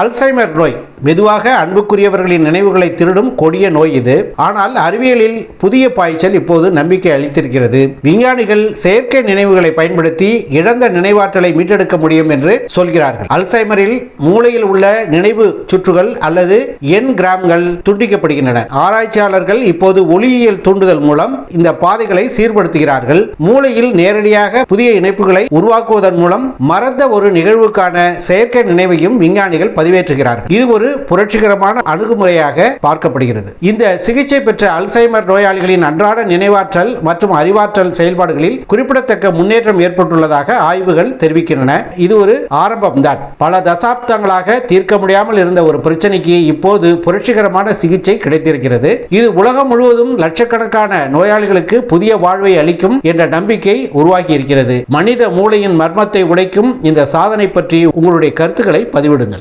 Alzheimer நோய். மெதுவாக அன்புக்குரியவர்களின் நினைவுகளை திருடும் கொடிய நோய் இது. ஆனால் அறிவியலில் புதிய பாய்ச்சல் இப்போது நம்பிக்கை அளித்திருக்கிறது. விஞ்ஞானிகள் செயற்கை நினைவுகளை பயன்படுத்தி இழந்த நினைவாற்றலை மீட்டெடுக்க முடியும் என்று சொல்கிறார்கள். அல்சைமரில் மூளையில் உள்ள நினைவு சுற்றுகள் அல்லது எண் கிராம்கள் துண்டிக்கப்படுகின்றன. ஆராய்ச்சியாளர்கள் இப்போது ஒளியியல் தூண்டுதல் மூலம் இந்த பாதைகளை சீர்படுத்துகிறார்கள். மூளையில் நேரடியாக புதிய இணைப்புகளை உருவாக்குவதன் மூலம் மறந்த ஒரு நிகழ்வுக்கான செயற்கை நினைவையும் விஞ்ஞானிகள் பதிவேற்றுகிறார்கள் இது ஒரு புரட்சிகரமான அணுகுமுறையாக பார்க்கப்படுகிறது. இந்த சிகிச்சை பெற்ற அல்சைமர் நோயாளிகளின் அன்றாட நினைவாற்றல் மற்றும் அறிவாற்றல் செயல்பாடுகளில் குறிப்பிடத்தக்க முன்னேற்றம் ஏற்பட்டுள்ளதாக ஆய்வுகள் தெரிவிக்கின்றன. இது ஒரு ஆரம்பம்தான் பல தசாப்தங்களாக தீர்க்க முடியாமல் இருந்த ஒரு பிரச்சனைக்கு இப்போது புரட்சிகரமான சிகிச்சை கிடைத்திருக்கிறது. இது உலகம் முழுவதும் லட்சக்கணக்கான நோயாளிகளுக்கு புதிய வாழ்வை அளிக்கும் என்ற நம்பிக்கை உருவாகி இருக்கிறது மனித மூளையின் மர்மத்தை உடைக்கும் இந்த சாதனை பற்றி உங்களுடைய கருத்துக்களை பதிவிடுங்கள்.